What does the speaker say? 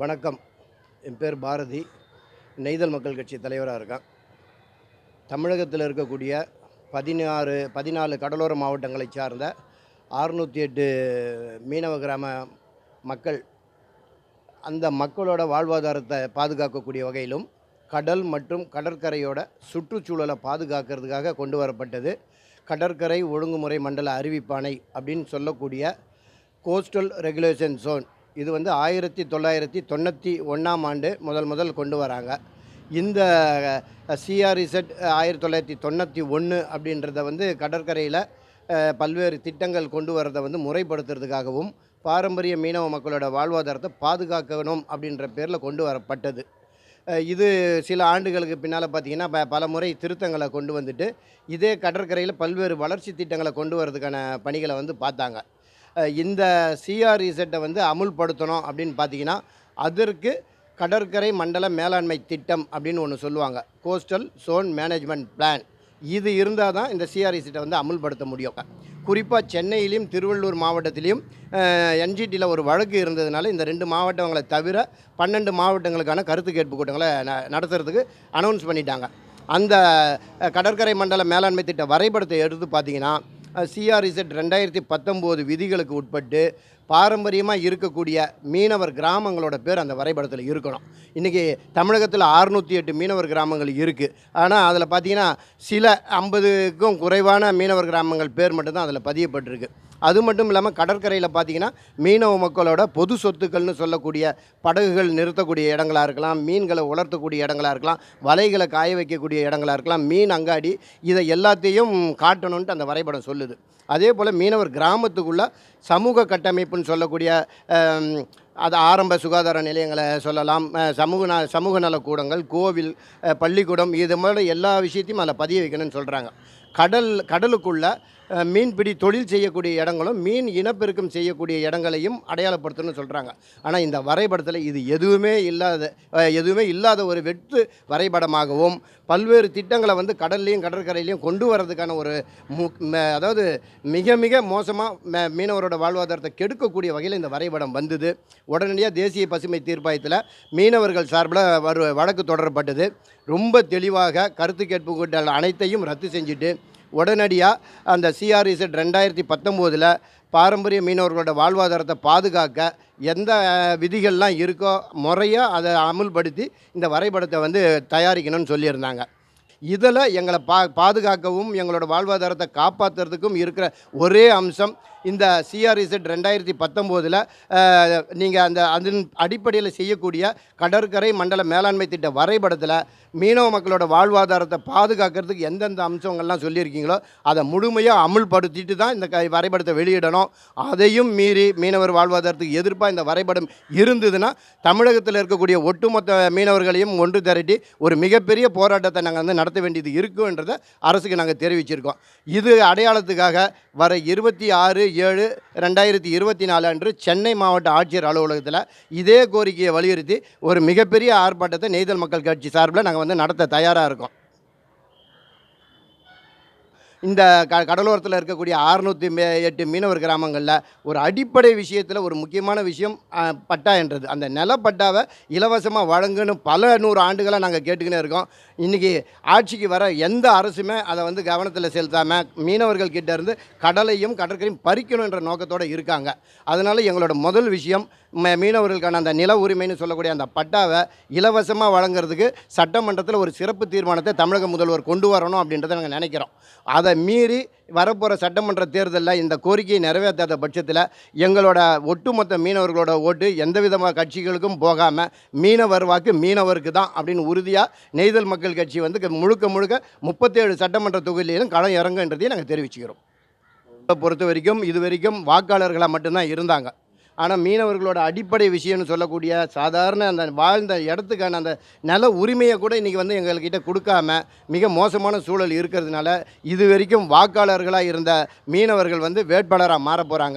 வணக்கம். என் பேர் பாரதி. நெய்தல் மக்கள் கட்சி தலைவராக இருக்கேன். தமிழகத்தில் இருக்கக்கூடிய பதினாறு பதினாலு கடலோர மாவட்டங்களை சார்ந்த அறுநூற்றி எட்டு மீனவ கிராம மக்கள் அந்த மக்களோட வாழ்வாதாரத்தை பாதுகாக்கக்கூடிய வகையிலும் கடல் மற்றும் கடற்கரையோட சுற்றுச்சூழலை பாதுகாக்கிறதுக்காக கொண்டு வரப்பட்டது. கடற்கரை ஒழுங்குமுறை மண்டல அறிவிப்பாணை அப்படின்னு சொல்லக்கூடிய கோஸ்டல் ரெகுலேஷன் ஜோன் இது வந்து ஆயிரத்தி தொள்ளாயிரத்தி தொண்ணூற்றி ஒன்றாம் ஆண்டு முதல் முதல் கொண்டு வராங்க. இந்த சிஆர்இசட் ஆயிரத்தி தொள்ளாயிரத்தி தொண்ணூற்றி ஒன்று அப்படின்றத வந்து கடற்கரையில் பல்வேறு திட்டங்கள் கொண்டு வரதை வந்து முறைப்படுத்துறதுக்காகவும் பாரம்பரிய மீனவ மக்களோட வாழ்வாதாரத்தை பாதுகாக்கணும் அப்படின்ற பேரில் கொண்டு வரப்பட்டது. இது சில ஆண்டுகளுக்கு பின்னால் பார்த்தீங்கன்னா ப பல முறை திருத்தங்களை கொண்டு வந்துட்டு இதே கடற்கரையில் பல்வேறு வளர்ச்சி திட்டங்களை கொண்டு வரதுக்கான பணிகளை வந்து பார்த்தாங்க. இந்த சிஆர்இசட்டை வந்து அமுல்படுத்தணும் அப்படின்னு பார்த்தீங்கன்னா அதற்கு கடற்கரை மண்டல மேலாண்மை திட்டம் அப்படின்னு ஒன்று சொல்லுவாங்க. கோஸ்டல் சோன் மேனேஜ்மெண்ட் பிளான் இது இருந்தால் தான் இந்த சிஆர்இசிட்டை வந்து அமுல்படுத்த முடியும். குறிப்பாக சென்னையிலையும் திருவள்ளூர் மாவட்டத்திலையும் என்ஜிடியில் ஒரு வழக்கு இருந்ததுனால இந்த ரெண்டு மாவட்டங்களை தவிர பன்னெண்டு மாவட்டங்களுக்கான கருத்து கேட்பு கூட்டங்களை ந- நடத்துறதுக்கு அனௌன்ஸ் பண்ணிட்டாங்க. அந்த கடற்கரை மண்டல மேலாண்மை திட்ட வரைபடத்தை எடுத்து பார்த்தீங்கன்னா சிஆர்இசட் ரெண்டாயிரத்தி பத்தொம்போது விதிகளுக்கு உட்பட்டு பாரம்பரியமாக இருக்கக்கூடிய மீனவர் கிராமங்களோட பேர் அந்த வரைபடத்தில் இருக்கணும். இன்றைக்கி தமிழகத்தில் அறுநூற்றி எட்டு மீனவர் கிராமங்கள் இருக்குது ஆனால் அதில் பார்த்தீங்கன்னா சில ஐம்பதுக்கும் குறைவான மீனவர் கிராமங்கள் பேர் மட்டும்தான் அதில் பதியப்பட்டிருக்கு. அது மட்டும் இல்லாமல் கடற்கரையில் பார்த்தீங்கன்னா மீனவ மக்களோட பொது சொத்துக்கள்னு சொல்லக்கூடிய படகுகள் நிறுத்தக்கூடிய இடங்களாக இருக்கலாம் மீன்களை உலர்த்தக்கூடிய இடங்களாக இருக்கலாம் வலைகளை காய வைக்கக்கூடிய இடங்களாக இருக்கலாம் மீன் அங்காடி இதை எல்லாத்தையும் காட்டணுன்ட்டு அந்த வரைபடம் சொல்லுது. அதே போல் மீனவர் கிராமத்துக்குள்ளே சமூக கட்டமைப்பு கட்டமைப்புன்னு சொல்லக்கூடிய அது ஆரம்ப சுகாதார நிலையங்களை சொல்லலாம். சமூக ந சமூக நலக்கூடங்கள் கோவில் பள்ளிக்கூடம் இது மாதிரி எல்லா விஷயத்தையும் அதில் பதிய வைக்கணும்னு சொல்கிறாங்க கடல் கடலுக்குள்ளே மீன்பிடி தொழில் செய்யக்கூடிய இடங்களும் மீன் இனப்பெருக்கம் செய்யக்கூடிய இடங்களையும் அடையாளப்படுத்தணும்னு சொல்கிறாங்க ஆனால் இந்த வரைபடத்தில் இது எதுவுமே இல்லாத எதுவுமே இல்லாத ஒரு வெற்று வரைபடமாகவும் பல்வேறு திட்டங்களை வந்து கடல்லையும் கடற்கரையிலையும் கொண்டு வரதுக்கான ஒரு மு அதாவது மிக மிக மோசமாக மீனவரோட வாழ்வாதாரத்தை கெடுக்கக்கூடிய வகையில் இந்த வரைபடம் வந்தது. உடனடியாக தேசிய பசுமை தீர்ப்பாயத்தில் மீனவர்கள் சார்பில் வரு வழக்கு தொடரப்பட்டது. ரொம்ப தெளிவாக கருத்து கேட்பு கூட்டல் அனைத்தையும் ரத்து செஞ்சுட்டு உடனடியாக அந்த சிஆர்இசட் ரெண்டாயிரத்தி பத்தொம்போதில் பாரம்பரிய மீனவர்களோட வாழ்வாதாரத்தை பாதுகாக்க எந்த விதிகள்லாம் இருக்கோ முறையாக அதை அமுல்படுத்தி இந்த வரைபடத்தை வந்து தயாரிக்கணும்னு சொல்லியிருந்தாங்க. இதில் எங்களை பா பாதுகாக்கவும் எங்களோட வாழ்வாதாரத்தை காப்பாற்றுறதுக்கும் இருக்கிற ஒரே அம்சம் இந்த சிஆர்இசட் ரெண்டாயிரத்தி பத்தொம்போதில் நீங்கள் அந்த அதன் அடிப்படையில் செய்யக்கூடிய கடற்கரை மண்டல மேலாண்மை திட்ட வரைபடத்தில் மீனவ மக்களோட வாழ்வாதாரத்தை பாதுகாக்கிறதுக்கு எந்தெந்த அம்சங்கள்லாம் சொல்லியிருக்கீங்களோ அதை முழுமையாக அமுல்படுத்திட்டு தான் இந்த க வரைபடத்தை வெளியிடணும். அதையும் மீறி மீனவர் வாழ்வாதாரத்துக்கு எதிர்ப்பாக இந்த வரைபடம் இருந்ததுன்னா தமிழகத்தில் இருக்கக்கூடிய ஒட்டுமொத்த மீனவர்களையும் ஒன்று திரட்டி ஒரு மிகப்பெரிய போராட்டத்தை நாங்கள் வந்து நடத்த வேண்டியது இருக்குன்றதை அரசுக்கு நாங்கள் தெரிவிச்சிருக்கோம். இது அடையாளத்துக்காக வர இருபத்தி ஆறு ஏழு ரெண்டாயிரத்தி இருபத்தி நாலு அன்று சென்னை மாவட்ட ஆட்சியர் அலுவலகத்தில் இதே கோரிக்கையை வலியுறுத்தி ஒரு மிகப்பெரிய ஆர்ப்பாட்டத்தை நெய்தல் மக்கள் கட்சி சார்பில் நாங்கள் வந்து நடத்த தயாராக இருக்கோம். இந்த க கடலோரத்தில் இருக்கக்கூடிய அறுநூற்றி மே எட்டு மீனவர் கிராமங்களில் ஒரு அடிப்படை விஷயத்தில் ஒரு முக்கியமான விஷயம் பட்டா என்றது. அந்த நிலப்பட்டாவை இலவசமாக வழங்குன்னு பல நூறு ஆண்டுகளாக நாங்கள் கேட்டுக்கினே இருக்கோம். இன்றைக்கி ஆட்சிக்கு வர எந்த அரசுமே அதை வந்து கவனத்தில் செலுத்தாமல் மீனவர்கள் கிட்ட இருந்து கடலையும் கடற்கரையும் பறிக்கணுன்ற நோக்கத்தோடு இருக்காங்க. அதனால் எங்களோட முதல் விஷயம் ம- மீனவர்களுக்கான அந்த நில உரிமைன்னு சொல்லக்கூடிய அந்த பட்டாவை இலவசமாக வழங்குறதுக்கு சட்டமன்றத்தில் ஒரு சிறப்பு தீர்மானத்தை தமிழக முதல்வர் கொண்டு வரணும் அப்படின்றத நாங்கள் நினைக்கிறோம். அதை மீறி வரப்போகிற சட்டமன்ற தேர்தலில் இந்த கோரிக்கையை நிறைவேற்றாத பட்சத்தில் எங்களோட ஒட்டுமொத்த மீனவர்களோட ஓட்டு எந்த விதமான கட்சிகளுக்கும் போகாமல் மீனவர் வாக்கு மீனவருக்கு தான் அப்படின்னு உறுதியாக நெய்தல் மக்கள் கட்சி வந்து க- முழுக்க முழுக்க முப்பத்தேழு சட்டமன்ற தொகுதியிலும் களம் இறங்குன்றதையும் நாங்கள் தெரிவிச்சுக்கிறோம். பொறுத்த வரைக்கும் இது வரைக்கும் வாக்காளர்களாக மட்டும்தான் இருந்தாங்க. ஆனால் மீனவர்களோட அடிப்படை விஷயம்னு சொல்லக்கூடிய சாதாரண அந்த வாழ்ந்த இடத்துக்கான அந்த நில உரிமையை கூட இன்றைக்கி வந்து எங்கள்கிட்ட கொடுக்காம மிக மோசமான சூழல் இருக்கிறதுனால இது வரைக்கும் வாக்காளர்களாக இருந்த மீனவர்கள் வந்து வேட்பாளராக மாற போகிறாங்க